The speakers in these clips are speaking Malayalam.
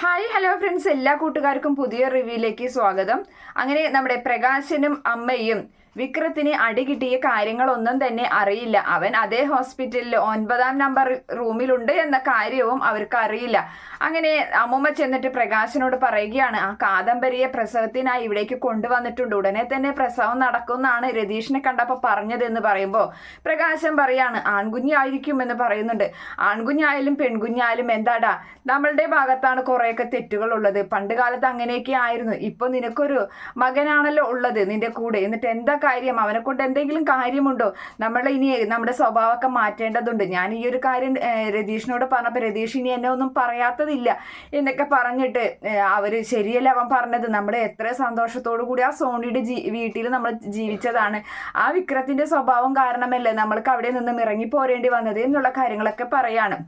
Hi hello friends. എല്ലാ കൂട്ടുകാർക്കും പുതിയ റിവ്യൂയിലേക്ക് സ്വാഗതം. അങ്ങനെ നമ്മുടെ പ്രകാശനും അമ്മയും വിക്രത്തിന് അടി കിട്ടിയ കാര്യങ്ങളൊന്നും തന്നെ അറിയില്ല. അവൻ അതേ ഹോസ്പിറ്റലിൽ ഒൻപതാം നമ്പർ റൂമിലുണ്ട് എന്ന കാര്യവും അവർക്ക് അറിയില്ല. അങ്ങനെ അമ്മൂമ്മ ചെന്നിട്ട് പ്രകാശനോട് പറയുകയാണ് ആ കാദംബരിയെ പ്രസവത്തിനായി ഇവിടേക്ക് കൊണ്ടുവന്നിട്ടുണ്ട്. ഉടനെ തന്നെ പ്രസവം നടക്കുമെന്നാണ് രതീഷിനെ കണ്ടപ്പോൾ പറഞ്ഞതെന്ന് പറയുമ്പോൾ പ്രകാശൻ പറയാണ് ആൺകുഞ്ഞായിരിക്കും എന്ന് പറയുന്നുണ്ട്. ആൺകുഞ്ഞായാലും പെൺകുഞ്ഞായാലും എന്താടാ? നമ്മളുടെ ഭാഗത്താണ് കുറേയൊക്കെ തെറ്റുകൾ ഉള്ളത് പണ്ട് കാലത്ത് അങ്ങനെയൊക്കെ ആയിരുന്നു. ഇപ്പോൾ നിനക്കൊരു മകനാണല്ലോ ഉള്ളത് നിന്റെ കൂടെ. എന്നിട്ട് എന്താ കാര്യം അവനെ കൊണ്ട് എന്തെങ്കിലും കാര്യമുണ്ടോ? നമ്മൾ ഇനി നമ്മുടെ സ്വഭാവമൊക്കെ മാറ്റേണ്ടതുണ്ട്. ഞാൻ ഈ ഒരു കാര്യം രതീഷിനോട് പറഞ്ഞപ്പോൾ രതീഷ് ഇനി എന്നെ ഒന്നും പറയാത്തതില്ല എന്നൊക്കെ പറഞ്ഞിട്ട് അവർ ശരിയല്ല അവൻ പറഞ്ഞത്? നമ്മൾ എത്ര സന്തോഷത്തോടു കൂടി ആ സോണിയുടെ വീട്ടിൽ നമ്മൾ ജീവിച്ചതാണ്. ആ വിക്രത്തിന്റെ സ്വഭാവം കാരണമല്ലേ നമ്മൾക്ക് അവിടെ നിന്നും ഇറങ്ങി പോരേണ്ടി വന്നത് എന്നുള്ള കാര്യങ്ങളൊക്കെ പറയാണ്.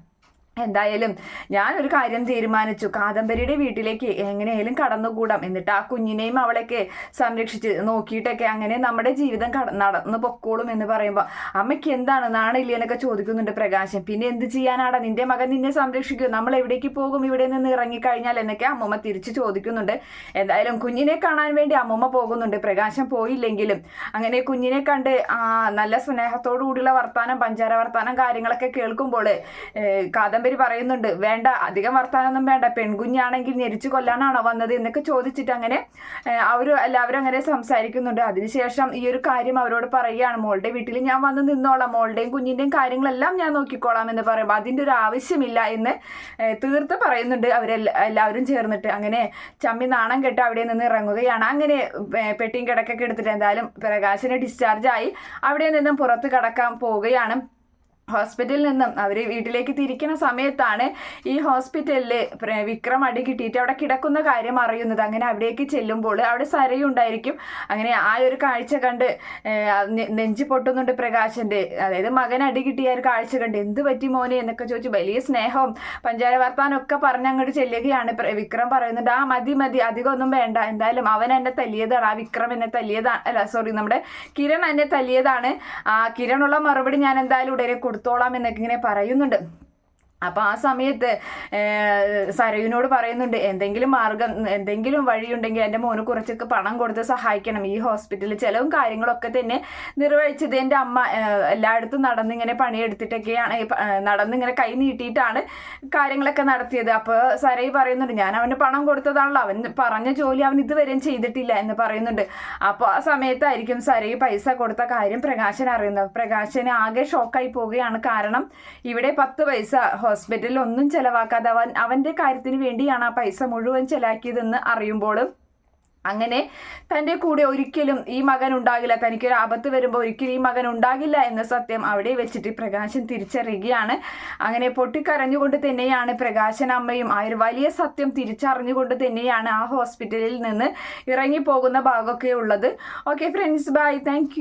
എന്തായാലും ഞാനൊരു കാര്യം തീരുമാനിച്ചു. കാദംബരിയുടെ വീട്ടിലേക്ക് എങ്ങനെയായാലും കടന്നുകൂടാം. എന്നിട്ട് ആ കുഞ്ഞിനെയും അവളൊക്കെ സംരക്ഷിച്ച് നോക്കിയിട്ടൊക്കെ അങ്ങനെ നമ്മുടെ ജീവിതം കട നടന്നു പൊക്കോളും എന്ന് പറയുമ്പോൾ അമ്മയ്ക്ക് എന്താണ് നാണില്ല എന്നൊക്കെ ചോദിക്കുന്നുണ്ട് പ്രകാശം. പിന്നെ എന്ത് ചെയ്യാനാടാ? നിന്റെ മകൻ നിന്നെ സംരക്ഷിക്കും നമ്മൾ എവിടേക്ക് പോകും? ഇവിടെ നിന്ന് ഇറങ്ങിക്കഴിഞ്ഞാൽ എന്നൊക്കെ അമ്മമ്മ തിരിച്ചു ചോദിക്കുന്നുണ്ട്. എന്തായാലും കുഞ്ഞിനെ കാണാൻ വേണ്ടി അമ്മമ്മ പോകുന്നുണ്ട്. പ്രകാശം പോയില്ലെങ്കിലും അങ്ങനെ കുഞ്ഞിനെ കണ്ട് നല്ല സ്നേഹത്തോടു കൂടിയുള്ള പഞ്ചാര വർത്താനം കാര്യങ്ങളൊക്കെ കേൾക്കുമ്പോൾ കാദംബരി പറയുന്നുണ്ട്. വേണ്ട അധികം വർത്താനൊന്നും വേണ്ട. പെൺകുഞ്ഞാണെങ്കിൽ ഞെരിച്ചു കൊല്ലാനാണോ വന്നത് എന്നൊക്കെ ചോദിച്ചിട്ട് അങ്ങനെ അവർ എല്ലാവരും അങ്ങനെ സംസാരിക്കുന്നുണ്ട്. അതിനുശേഷം ഈ ഒരു കാര്യം അവരോട് പറയുകയാണ്. മോളുടെ വീട്ടിൽ ഞാൻ വന്ന് നിന്നോളാം. മോളുടെയും കുഞ്ഞിന്റെയും കാര്യങ്ങളെല്ലാം ഞാൻ നോക്കിക്കോളാം എന്ന് പറയും അതിന്റെ ഒരു ആവശ്യമില്ല എന്ന് തീർത്ത് പറയുന്നുണ്ട് അവരെല്ലാ എല്ലാവരും ചേർന്നിട്ട്. അങ്ങനെ ചമ്മി നാണം കെട്ട് അവിടെ നിന്ന് ഇറങ്ങുകയാണ്. അങ്ങനെ പെട്ടിയും കിടക്കൊക്കെ എടുത്തിട്ട് എന്തായാലും പ്രകാശിന് ഡിസ്ചാർജ് ആയി അവിടെ നിന്നും പുറത്ത് കടക്കാൻ പോവുകയാണ്. ഹോസ്പിറ്റലിൽ നിന്നും അവർ വീട്ടിലേക്ക് തിരിക്കുന്ന സമയത്താണ് ഈ ഹോസ്പിറ്റലിൽ വിക്രം അടി കിട്ടിയിട്ട് അവിടെ കിടക്കുന്ന കാര്യം അറിയുന്നത്. അങ്ങനെ അവിടേക്ക് ചെല്ലുമ്പോൾ അവിടെ സരയുണ്ടായിരിക്കും. അങ്ങനെ ആ ഒരു കാഴ്ച കണ്ട് നെഞ്ചി പൊട്ടുന്നുണ്ട് പ്രകാശന്റെ അതായത് മകൻ അടി കിട്ടിയ ഒരു കാഴ്ച കണ്ട് എന്ത് പറ്റി മോനെ? എന്നൊക്കെ ചോദിച്ചു. വലിയ സ്നേഹവും പഞ്ചാര വർത്താനൊക്കെ പറഞ്ഞ് അങ്ങോട്ട് ചെല്ലുകയാണ് വിക്രം പറയുന്നുണ്ട്. ആ മതി മതി അധികം ഒന്നും വേണ്ട. എന്തായാലും അവൻ എന്നെ തല്ലിയതാണ്. ആ വിക്രം എന്നെ തല്ലിയതാണ് അല്ല സോറി നമ്മുടെ കിരൺ എന്നെ തല്ലിയതാണ്. ആ കിരണുള്ള മറുപടി ഞാൻ എന്തായാലും ഉടനെ കൊടുത്തോളാം എന്നൊക്കെ ഇങ്ങനെ പറയുന്നുണ്ട്. അപ്പോൾ ആ സമയത്ത് സരയുനോട് പറയുന്നുണ്ട് എന്തെങ്കിലും മാർഗം എന്തെങ്കിലും വഴിയുണ്ടെങ്കിൽ എന്റെ മോന് കുറച്ചൊക്കെ പണം കൊടുത്ത് സഹായിക്കണം. ഈ ഹോസ്പിറ്റലിൽ ചിലവും കാര്യങ്ങളൊക്കെ തന്നെ നിർവഹിച്ചത് എന്റെ അമ്മ. എല്ലായിടത്തും നടന്നിങ്ങനെ പണിയെടുത്തിട്ടൊക്കെയാണ് നടന്നിങ്ങനെ കൈ നീട്ടിയിട്ടാണ് കാര്യങ്ങളൊക്കെ നടത്തിയത്. അപ്പോൾ സരയ് പറയുന്നുണ്ട് ഞാൻ അവന് പണം കൊടുത്തതാണല്ലോ. അവൻ പറഞ്ഞ ജോലി അവൻ ഇതുവരെയും ചെയ്തിട്ടില്ല എന്ന് പറയുന്നുണ്ട്. അപ്പോൾ ആ സമയത്തായിരിക്കും സരയ് പൈസ കൊടുത്ത കാര്യം പ്രകാശൻ അറിയുന്നത്. പ്രകാശന് ആകെ ഷോക്കായി പോവുകയാണ്. കാരണം ഇവിടെ പത്ത് പൈസ ഹോസ്പിറ്റലിൽ ഒന്നും ചെലവാക്കാതെ അവൻ അവന്റെ കാര്യത്തിന് വേണ്ടിയാണ് ആ പൈസ മുഴുവൻ ചെലവാക്കിയതെന്ന് അറിയുമ്പോഴും അങ്ങനെ തന്റെ കൂടെ ഒരിക്കലും ഈ മകൻ ഉണ്ടാകില്ല. തനിക്കൊരു ആപത്ത് വരുമ്പോൾ ഒരിക്കലും ഈ മകൻ ഉണ്ടാകില്ല എന്ന സത്യം അവിടെ വെച്ചിട്ട് പ്രകാശൻ തിരിച്ചറിയുകയാണ്. അങ്ങനെ പൊട്ടിക്കരഞ്ഞുകൊണ്ട് തന്നെയാണ് പ്രകാശൻ അമ്മയും ആ ഒരു വലിയ സത്യം തിരിച്ചറിഞ്ഞുകൊണ്ട് തന്നെയാണ് ആ ഹോസ്പിറ്റലിൽ നിന്ന് ഇറങ്ങിപ്പോകുന്ന ഭാഗമൊക്കെ ഉള്ളത്. Okay friends bye thank